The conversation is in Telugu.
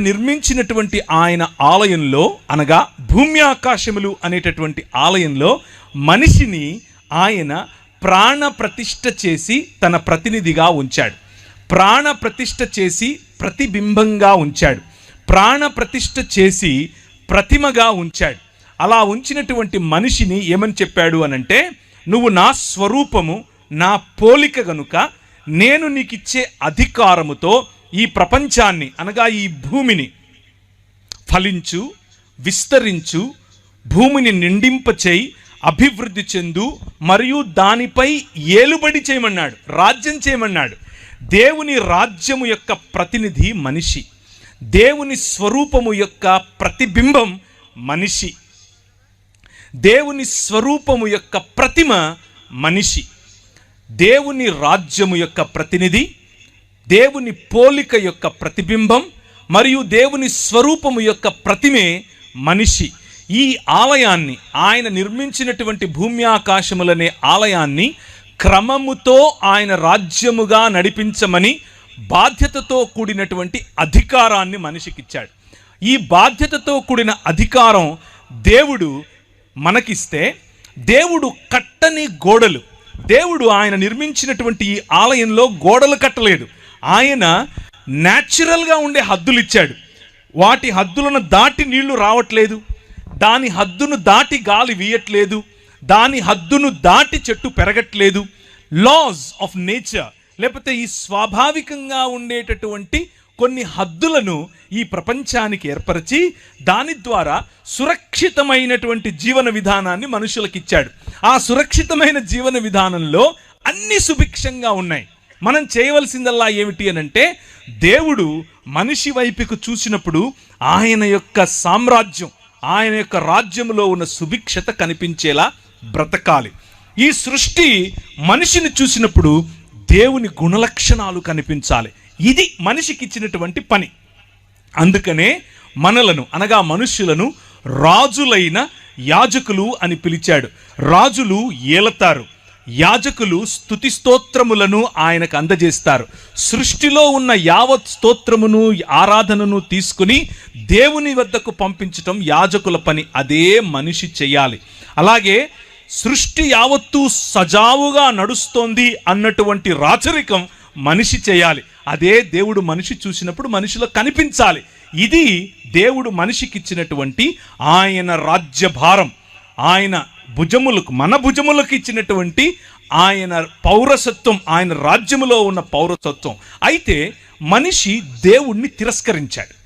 నిర్మించినటువంటి ఆయన ఆలయంలో అనగా భూమి ఆకాశములు అనేటటువంటి ఆలయంలో మనిషిని ఆయన ప్రాణ ప్రతిష్ఠ చేసి తన ప్రతినిధిగా ఉంచాడు. ప్రాణ ప్రతిష్ఠ చేసి ప్రతిబింబంగా ఉంచాడు. ప్రాణ ప్రతిష్ఠ చేసి ప్రతిమగా ఉంచాడు. అలా ఉంచినటువంటి మనిషిని ఏమని చెప్పాడు అనంటే నువ్వు నా స్వరూపము నా పోలిక గనుక నేను నీకిచ్చే అధికారముతో ఈ ప్రపంచాన్ని అనగా ఈ భూమిని ఫలించు విస్తరించు భూమిని నిండింపచేయి అభివృద్ధి చెందు మరియు దానిపై ఏలుబడి చేయమన్నాడు రాజ్యం చేయమన్నాడు. దేవుని రాజ్యము యొక్క ప్రతినిధి మనిషి. దేవుని స్వరూపము యొక్క ప్రతిబింబం మనిషి. దేవుని స్వరూపము యొక్క ప్రతిమ మనిషి. దేవుని రాజ్యము యొక్క ప్రతినిధి దేవుని పోలిక యొక్క ప్రతిబింబం మరియు దేవుని స్వరూపము యొక్క ప్రతిమే మనిషి. ఈ ఆలయాన్ని ఆయన నిర్మించినటువంటి భూమి ఆకాశములనే ఆలయాన్ని క్రమముతో ఆయన రాజ్యముగా నడిపించమని బాధ్యతతో కూడినటువంటి అధికారాన్ని మనిషికిచ్చాడు. ఈ బాధ్యతతో కూడిన అధికారం దేవుడు మనకిస్తే దేవుడు కట్టని గోడలు దేవుడు ఆయన నిర్మించినటువంటి ఈ ఆలయంలో గోడలు కట్టలేదు. ఆయన న్యాచురల్గా ఉండే హద్దులు ఇచ్చాడు. వాటి హద్దులను దాటి నీళ్ళు రావట్లేదు. దాని హద్దును దాటి గాలి వీయట్లేదు. దాని హద్దును దాటి చెట్టు పెరగట్లేదు. లాస్ ఆఫ్ నేచర్ లేకపోతే ఈ స్వాభావికంగా ఉండేటటువంటి కొన్ని హద్దులను ఈ ప్రపంచానికి ఏర్పరిచి దాని ద్వారా సురక్షితమైనటువంటి జీవన విధానాన్ని మనుషులకిచ్చాడు. ఆ సురక్షితమైన జీవన విధానంలో అన్ని సుభిక్షంగా ఉన్నాయి. మనం చేయవలసిందల్లా ఏమిటి అని అంటే దేవుడు మనిషి వైపుకు చూసినప్పుడు ఆయన యొక్క సామ్రాజ్యం ఆయన యొక్క రాజ్యంలో ఉన్న సుభిక్షత కనిపించేలా బ్రతకాలి. ఈ సృష్టి మనిషిని చూసినప్పుడు దేవుని గుణలక్షణాలు కనిపించాలి. ఇది మనిషికి ఇచ్చినటువంటి పని. అందుకనే మనలను అనగా మనుష్యులను రాజులైన యాజకులు అని పిలిచాడు. రాజులు ఏలతారు. యాజకులు స్థుతి స్తోత్రములను ఆయనకు అందజేస్తారు. సృష్టిలో ఉన్న యావత్ స్తోత్రమును ఆరాధనను తీసుకుని దేవుని వద్దకు పంపించటం యాజకుల పని. అదే మనిషి చేయాలి. అలాగే సృష్టి యావత్తు సజావుగా నడుస్తోంది అన్నటువంటి రాచరికం మనిషి చేయాలి. అదే దేవుడు మనిషి చూసినప్పుడు మనిషిలో కనిపించాలి. ఇది దేవుడు మనిషికిచ్చినటువంటి ఆయన రాజ్యభారం. ఆయన భుజములకు మన భుజములకు ఇచ్చినటువంటి ఆయన పౌరసత్వం ఆయన రాజ్యములో ఉన్న పౌరసత్వం. అయితే మనిషి దేవుణ్ణి తిరస్కరించాడు.